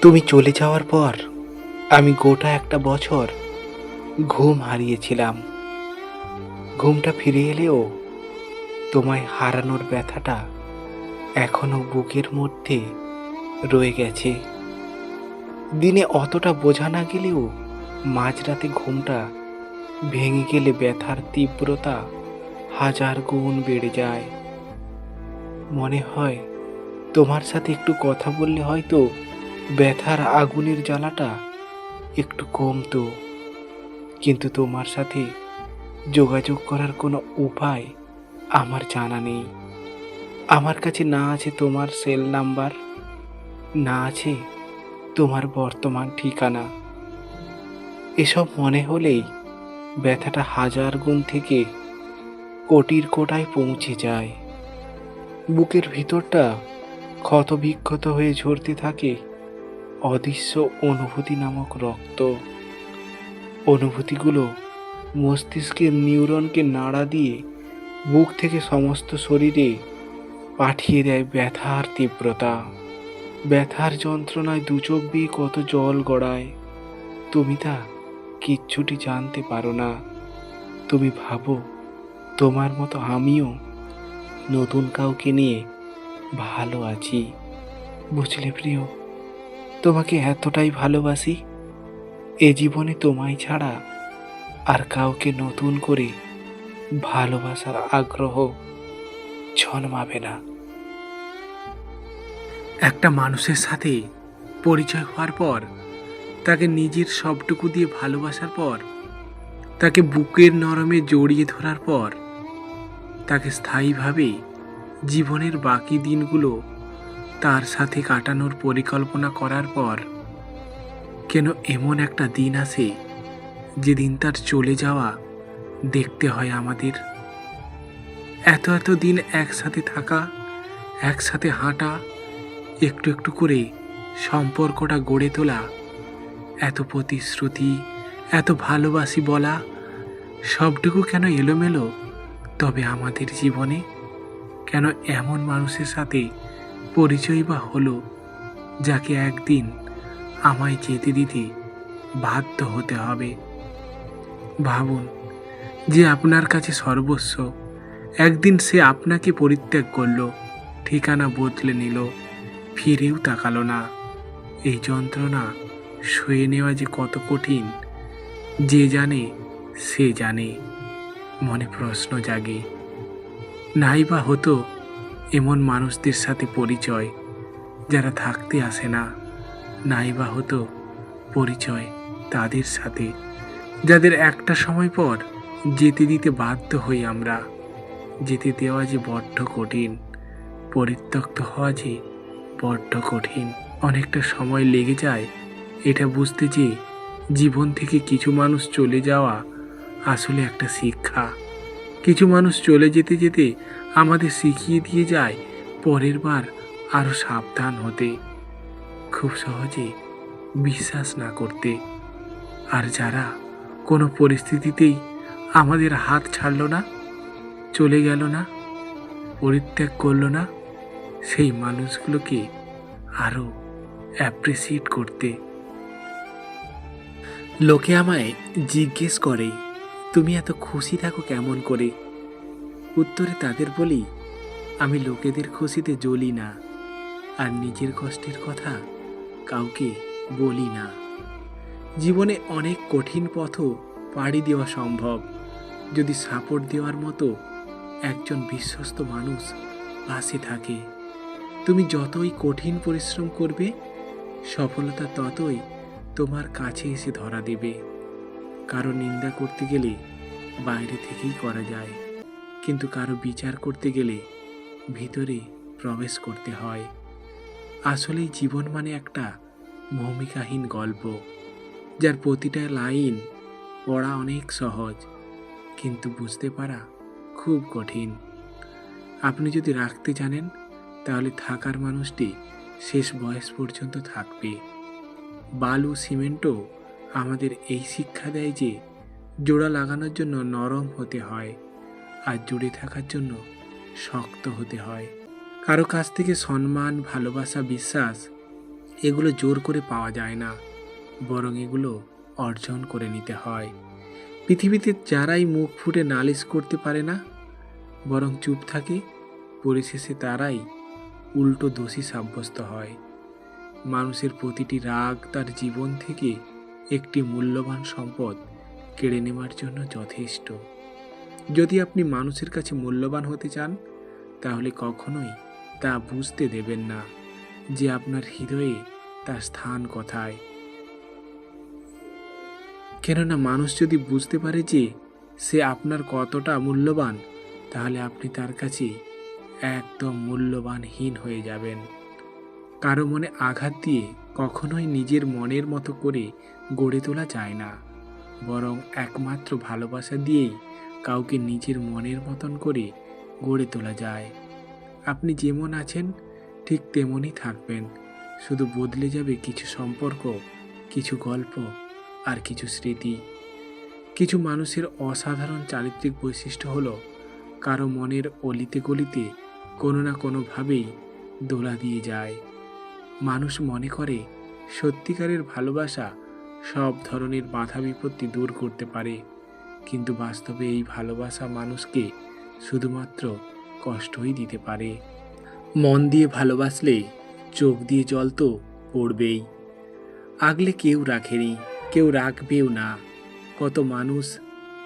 তুমি চলে যাওয়ার পর আমি গোটা একটা বছর ঘুম হারিয়েছিলাম। ঘুমটা ফিরে এলেও তোমায় হারানোর ব্যথাটা এখনও বুকের মধ্যে রয়ে গেছে। দিনে অতটা বোঝা না গেলেও মাঝরাতে ঘুমটা ভেঙে গেলে ব্যথার তীব্রতা হাজার গুণ বেড়ে যায়। মনে হয় তোমার সাথে একটু কথা বললে হয়তো ব্যথার আগুনের জ্বালাটা একটু কমতো। কিন্তু তোমার সাথে যোগাযোগ করার কোনো উপায় আমার জানা নেই। আমার কাছে না আছে তোমার সেল নাম্বার না আছে তোমার বর্তমান ঠিকানা। এসব মনে হলেই ব্যথাটা হাজার গুণ থেকে কোটির কোটায় পৌঁছে যায়। বুকের ভিতরটা ক্ষতবিক্ষত হয়ে ঝরতে থাকে অদৃশ্য অনুভূতি নামক রক্ত। অনুভূতিগুলো মস্তিষ্কের নিউরনকে নাড়া দিয়ে বুক থেকে সমস্ত শরীরে পাঠিয়ে দেয় ব্যথার তীব্রতা। ব্যথার যন্ত্রণায় দু চোখ দিয়ে কত জল গড়ায়। তুমি তা কিচ্ছুটি জানতে পারো না। তুমি ভাবো, তোমার মতো আমিও নতুন কাউকে নিয়ে ভালো আছি। বুঝলে প্রিয়? তোমাকে এতটাই ভালোবাসি, এ জীবনে তোমায় ছাড়া আর কাউকে নতুন করে ভালোবাসার আগ্রহ জন্মাবে না। একটা মানুষের সাথে পরিচয় হওয়ার পর, তাকে নিজের সবটুকু দিয়ে ভালোবাসার পর, তাকে বুকের নরমে জড়িয়ে ধরার পর, তাকে স্থায়ীভাবে জীবনের বাকি দিনগুলো তার সাথে কাটানোর পরিকল্পনা করার পর কেন এমন একটা দিন আসে যেদিন তার চলে যাওয়া দেখতে হয় আমাদের? এত এত দিন একসাথে থাকা, একসাথে হাঁটা, একটু একটু করে সম্পর্কটা গড়ে তোলা, এত প্রতিশ্রুতি, এত ভালোবাসি বলা, সবটুকু কেন এলোমেলো তবে আমাদের জীবনে? কেন এমন মানুষের সাথে পরিচয় বা হলো, যাকে একদিন আমায় যেতে দিতে বাধ্য হতে হবে। ভাবুন, যে আপনার কাছে সর্বস্ব, একদিন সে আপনাকে পরিত্যাগ করল, ঠিকানা বদলে নিল, ফিরেও তাকালো না। এই যন্ত্রণা সয়ে নেওয়া যে কত কঠিন, যে জানে, সে জানে, মনে প্রশ্ন জাগে। নাই বা হতো এমন মানুষদের সাথে পরিচয় যারা থাকতে আসে না নাই বা হতো পরিচয় তাদের সাথে, যাদের একটা সময় পর যেতে দিতে বাধ্য হই আমরা। যেতে দেওয়া যে বড্ড কঠিন, পরিত্যক্ত হওয়া যে বড্ড কঠিন। অনেকটা সময় লেগে যায় এটা বুঝতে যে জীবন থেকে কিছু মানুষ চলে যাওয়া আসলে একটা শিক্ষা। কিছু মানুষ চলে যেতে যেতে আমাদের শিখিয়ে দিয়ে যায়, পরের বার আরও সাবধান হতে। খুব সহজে বিশ্বাস না করতে। আর যারা কোনো পরিস্থিতিতেই আমাদের হাত ছাড়লো না, চলে গেল না, পরিত্যাগ করল না, সেই মানুষগুলোকে আরও অ্যাপ্রিসিয়েট করতে। লোকে আমায় জিজ্ঞেস করে, তুমি এত খুশি থাকো কেমন করে? উত্তরে তাদের বলি, আমি লোকেদের খুশিতে জ্বলি না, আর নিজের কষ্টের কথা কাউকে বলি না। জীবনে অনেক কঠিন পথও পাড়ি দেওয়া সম্ভব। যদি সাপোর্ট দেওয়ার মতো একজন বিশ্বস্ত মানুষ পাশে থাকে, তুমি যতই কঠিন পরিশ্রম করবে, সফলতা ততই তোমার কাছে এসে ধরা দেবে। কারও নিন্দা করতে গেলে বাইরে থেকেই করা যায়। কিন্তু কারও বিচার করতে গেলে ভিতরে প্রবেশ করতে হয়। আসলেই জীবন মানে একটা ভূমিকাহীন গল্প, যার প্রতিটা লাইন পড়া অনেক সহজ, কিন্তু বুঝতে পারা খুব কঠিন। আপনি যদি রাখতে জানেন, তাহলে থাকার মানুষটি শেষ বয়স পর্যন্ত থাকবে। বালু সিমেন্টও আমাদের এই শিক্ষা দেয় যে, জোড়া লাগানোর জন্য নরম হতে হয়। আর জুড়ে থাকার জন্য শক্ত হতে হয়। কারও কাছ থেকে সম্মান, ভালোবাসা, বিশ্বাস, এগুলো জোর করে পাওয়া যায় না। বরং এগুলো অর্জন করে নিতে হয়। পৃথিবীতে যারাই মুখ ফুটে নালিশ করতে পারে না, বরং চুপ থাকে, পরিশেষে তারাই উল্টো দোষী সাব্যস্ত হয়। মানুষের প্রতিটি রাগ তার জীবন থেকে একটি মূল্যবান সম্পদ কেড়ে নেওয়ার জন্য যথেষ্ট। যদি আপনি মানুষের কাছে মূল্যবান হতে চান, তাহলে কখনোই তা বুঝতে দেবেন না যে আপনার হৃদয়ে তার স্থান কোথায়। কেননা মানুষ যদি বুঝতে পারে যে সে আপনার কতটা মূল্যবান, তাহলে আপনি তার কাছে একদম মূল্যবানহীন হয়ে যাবেন। কারও মনে আঘাত দিয়ে কখনোই নিজের মনের মতো করে গড়ে তোলা যায় না, বরং একমাত্র ভালোবাসা দিয়েই কাউকে নিজের মনের মতন করে গড়ে তোলা যায়। আপনি যেমন আছেন, ঠিক তেমনই থাকবেন। শুধু বদলে যাবে কিছু সম্পর্ক, কিছু গল্প আর কিছু স্মৃতি। কিছু মানুষের অসাধারণ চারিত্রিক বৈশিষ্ট্য হলো, কারও মনের অলিতে গলিতে কোনো না কোনোভাবেই দোলা দিয়ে যায়। মানুষ মনে করে, সত্যিকারের ভালোবাসা সব ধরনের বাধা বিপত্তি দূর করতে পারে। কিন্তু বাস্তবে এই ভালোবাসা মানুষকে শুধুমাত্র কষ্টই দিতে পারে। মন দিয়ে ভালোবাসলে চোখ দিয়ে জল তো পড়বেই। আগলে কেউ রাখেনি, কেউ রাখবেও না। কত মানুষ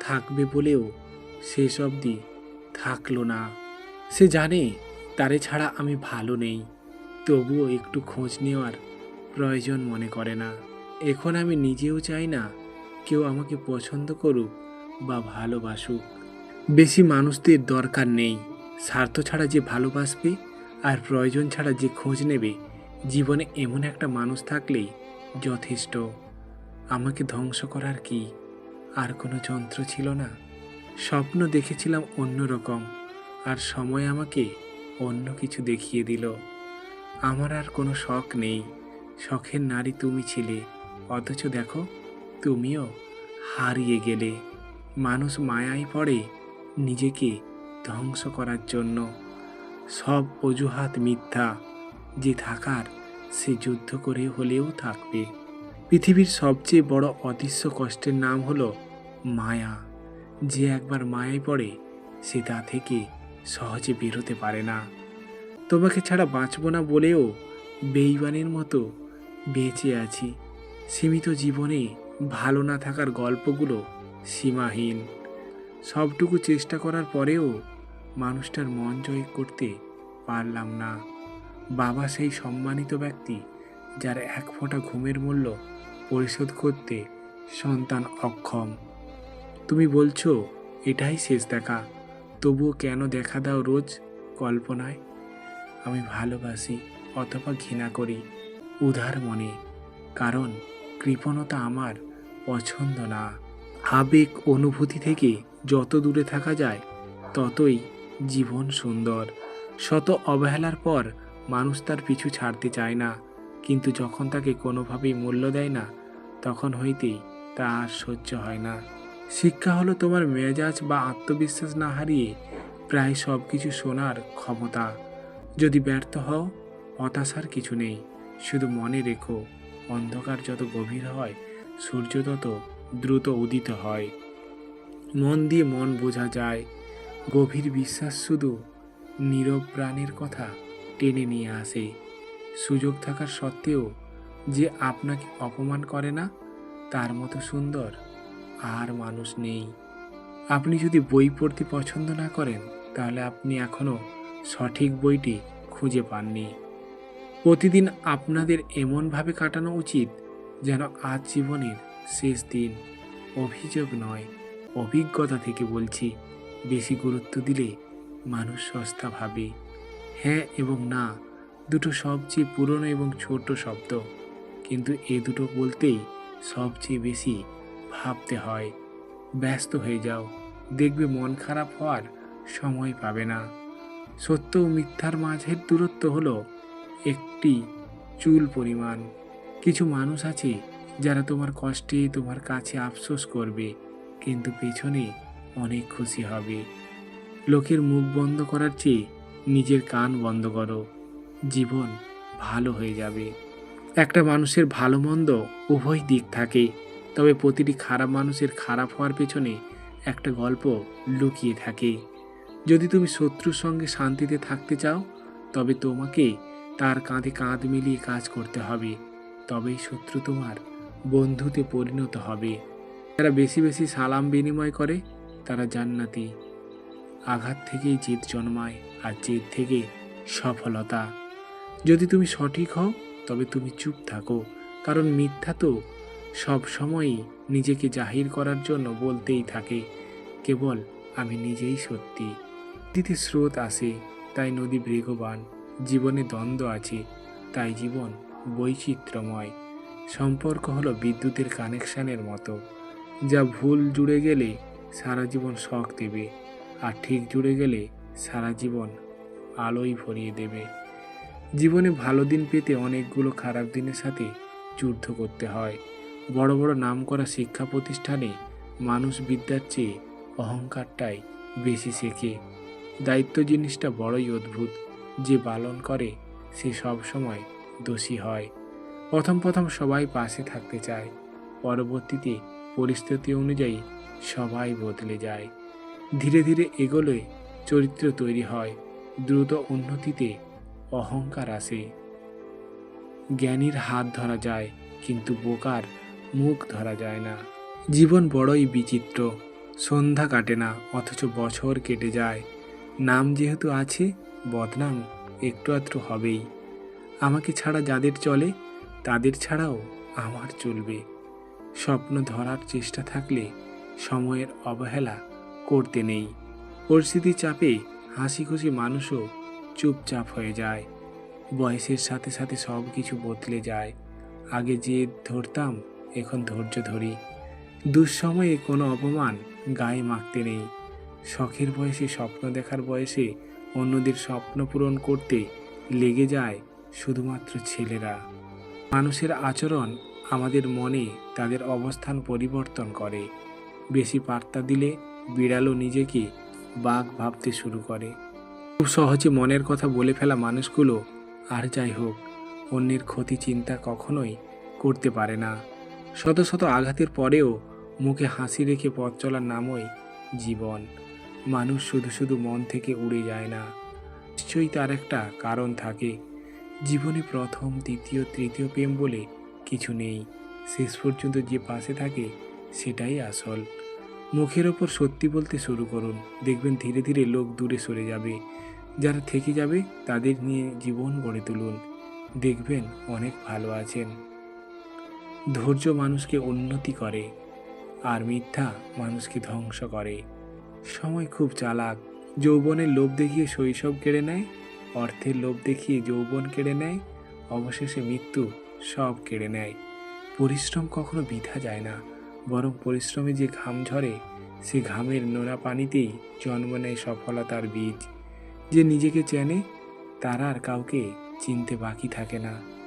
থাকবে বলেও শেষ অবধি থাকল না। সে জানে তারে ছাড়া আমি ভালো নেই, তবুও একটু খোঁজ নেওয়ার প্রয়োজন মনে করে না। এখন আমি নিজেও চাই না কেউ আমাকে পছন্দ করুক বা ভালোবাসুক। বেশি মানুষদের দরকার নেই। স্বার্থ ছাড়া যে ভালোবাসবে আর প্রয়োজন ছাড়া যে খোঁজ নেবে, জীবনে এমন একটা মানুষ থাকলেই যথেষ্ট। আমাকে ধ্বংস করার কি আর কোনো যন্ত্র ছিল না? স্বপ্ন দেখেছিলাম অন্যরকম আর সময় আমাকে অন্য কিছু দেখিয়ে দিল। আমার আর কোনো শখ নেই। শখের নারী তুমি ছিলে। অথচ দেখো, তুমিও হারিয়ে গেলে। মানুষ মায়ায় পড়ে নিজেকে ধ্বংস করার জন্য। সব অজুহাত মিথ্যা, যে থাকার সে যুদ্ধ করে হলেও থাকবে। পৃথিবীর সবচেয়ে বড় অদৃশ্য কষ্টের নাম হলো মায়া। যে একবার মায়ায় পড়ে, সে তা থেকে সহজে বেরোতে পারে না। তোমাকে ছাড়া বাঁচব না বলেও বেইমানের মতো বেঁচে আছি। সীমিত জীবনে ভালো না থাকার গল্পগুলো সীমাহীন। সবটুকু চেষ্টা করার পরেও মানুষটার মন জয় করতে পারলাম না। বাবা সেই সম্মানিত ব্যক্তি যার এক ফোঁটা ঘুমের মূল্য পরিশোধ করতে সন্তান অক্ষম। তুমি বলছো, এটাই শেষ দেখা। তবুও কেন দেখা দাও রোজ কল্পনায়? আমি ভালোবাসি, অথবা ঘৃণা করি, উদার মনে। কারণ কৃপণতা আমার পছন্দ না। আবেগ অনুভূতি থেকে যত দূরে থাকা যায়, ততই জীবন সুন্দর। শত অবহেলার পর মানুষ তার পিছু ছাড়তে চায় না, কিন্তু যখন তাকে কোনোভাবেই মূল্য দেয় না, তখন হইতেই তা আর সহ্য হয় না। শিক্ষা হলো তোমার মেজাজ বা আত্মবিশ্বাস না হারিয়ে প্রায় সব কিছু শোনার ক্ষমতা। যদি ব্যর্থ হও হতাশার কিছু নেই, শুধু মনে রেখো, অন্ধকার যত গভীর হয়, সূর্য তত দ্রুত উদিত হয়। মন দিয়ে মন বোঝা যায়। গভীর বিশ্বাস শুধু নীরব প্রাণের কথা টেনে নিয়ে আসে। সুযোগ থাকার সত্ত্বেও যে আপনাকে অপমান করে না, তার মতো সুন্দর আর মানুষ নেই। আপনি যদি বই পড়তে পছন্দ না করেন, তাহলে আপনি এখনও সঠিক বইটি খুঁজে পাননি। প্রতিদিন আপনাদের এমনভাবে কাটানো উচিত যেন আজ জীবনের শেষ দিন। অভিযোগ নয়, অভিজ্ঞতা থেকে বলছি। বেশি গুরুত্ব দিলে মানুষ সস্তা ভাবে। হ্যাঁ এবং না, দুটো সবচেয়ে পুরনো এবং ছোট শব্দ। কিন্তু এ দুটো বলতেই সবচেয়ে বেশি ভাবতে হয়। ব্যস্ত হয়ে যাও, দেখবে মন খারাপ হওয়ার সময় পাবে না। সত্য ও মিথ্যার মাঝের দূরত্ব হলো একটি চুল পরিমাণ। কিছু মানুষ আছে যারা তোমার কষ্টে তোমার কাছে আফসোস করবে, কিন্তু পেছনে অনেক খুশি হবে। লোকের মুখ বন্ধ করার চেয়ে নিজের কান বন্ধ করো। জীবন ভালো হয়ে যাবে। একটা মানুষের ভালো মন্দ উভয় দিক থাকে, তবে প্রতিটি খারাপ মানুষের খারাপ হওয়ার পেছনে একটা গল্প লুকিয়ে থাকে। যদি তুমি শত্রুর সঙ্গে শান্তিতে থাকতে চাও, তবে তোমাকে তার কাঁধে কাঁধ মিলিয়ে কাজ করতে হবে। তবেই শত্রু তোমার বন্ধুতে পরিণত হবে। যারা বেশি বেশি সালাম বিনিময় করে, তারা জান্নাতি। আঘাত থেকেই জেদ জন্মায়, আর জেদ থেকে সফলতা। যদি তুমি সঠিক হও, তবে তুমি চুপ থাকো। কারণ মিথ্যা তো সব সময়ই নিজেকে জাহির করার জন্য বলতেই থাকে। কেবল আমি নিজেই সত্যি। দিতে স্রোত আসে, তাই নদী বেগবান। জীবনে দ্বন্দ্ব আছে, তাই জীবন বৈচিত্র্যময়। সম্পর্ক হলো বিদ্যুতের কানেকশানের মতো, যা ভুল জুড়ে গেলে সারা জীবন শখ দেবে আর ঠিক জুড়ে গেলে সারা জীবন আলোই ভরিয়ে দেবে। জীবনে ভালো দিন পেতে অনেকগুলো খারাপ দিনের সাথে যুদ্ধ করতে হয়। বড় বড় নাম করা শিক্ষা প্রতিষ্ঠানে মানুষ বিদ্যার চেয়ে অহংকারটাই বেশি শেখে। দায়িত্ব জিনিসটা বড়ই অদ্ভুত, যে পালন করে সে সব সময় দোষী হয়। প্রথম প্রথম সবাই পাশে থাকতে চায়। পরবর্তীতে পরিস্থিতি অনুযায়ী সবাই বদলে যায়। ধীরে ধীরে এগোলে চরিত্র তৈরি হয়, দ্রুত উন্নতিতে অহংকার আসে। জ্ঞানীর হাত ধরা যায়, কিন্তু বোকার মুখ ধরা যায় না। জীবন বড়ই বিচিত্র, সন্ধ্যা কাটে না, অথচ বছর কেটে যায়। নাম যেহেতু আছে, বদনাম একটু আধটু হবেই। আমাকে ছাড়া যাদের চলে তাদের ছাড়াও আমার চলবে। স্বপ্ন ধরার চেষ্টা থাকলে সময়ের অবহেলা করতে নেই। পরিস্থিতি চাপে হাসি খুশি মানুষও চুপচাপ হয়ে যায়। বয়সের সাথে সাথে সব কিছু বদলে যায়। আগে যে ধরতাম, এখন ধৈর্য ধরি। দুঃসময়ে কোনো অপমান গায়ে মাখতে নেই। শখের বয়সে, স্বপ্ন দেখার বয়সে অন্যদের স্বপ্ন পূরণ করতে লেগে যায় শুধুমাত্র ছেলেরা। মানুষের আচরণ আমাদের মনে তাদের অবস্থান পরিবর্তন করে। বেশি বার্তা দিলে বিড়ালও নিজেকে বাঘ ভাবতে শুরু করে। খুব সহজে মনের কথা বলে ফেলা মানুষগুলো আর যাই হোক, অন্যের ক্ষতি চিন্তা কখনোই করতে পারে না। শত শত আঘাতের পরেও মুখে হাসি রেখে পথ চলার নামই জীবন। মানুষ শুধু শুধু মন থেকে উড়ে যায় না। নিশ্চয়ই তার একটা কারণ থাকে। জীবনে প্রথম, দ্বিতীয়, তৃতীয় প্রেম বলে কিছু নেই। শেষ পর্যন্ত যে পাশে থাকে, সেটাই আসল। মুখের ওপর সত্যি বলতে শুরু করুন। দেখবেন ধীরে ধীরে লোক দূরে সরে যাবে। যারা থেকে যাবে, তাদের নিয়ে জীবন গড়ে তুলুন। দেখবেন অনেক ভালো আছেন। ধৈর্য মানুষকে উন্নতি করে, আর মিথ্যা মানুষকে ধ্বংস করে। সময় খুব চালাক। যৌবনের লোভ দেখিয়ে শৈশব কেড়ে নেয় অর্থের লোভ দেখিয়ে যৌবন কেড়ে নেয়, অবশেষে মৃত্যু সব কেড়ে নেয়। পরিশ্রম কখনো বৃথা যায় না, বরং পরিশ্রমে যে ঘাম ঝরে, সে ঘামের নোনা পানিতেই জন্ম নেয় সফলতার বীজ। যে নিজেকে চেনে, তার আর কাউকে চিনতে বাকি থাকে না।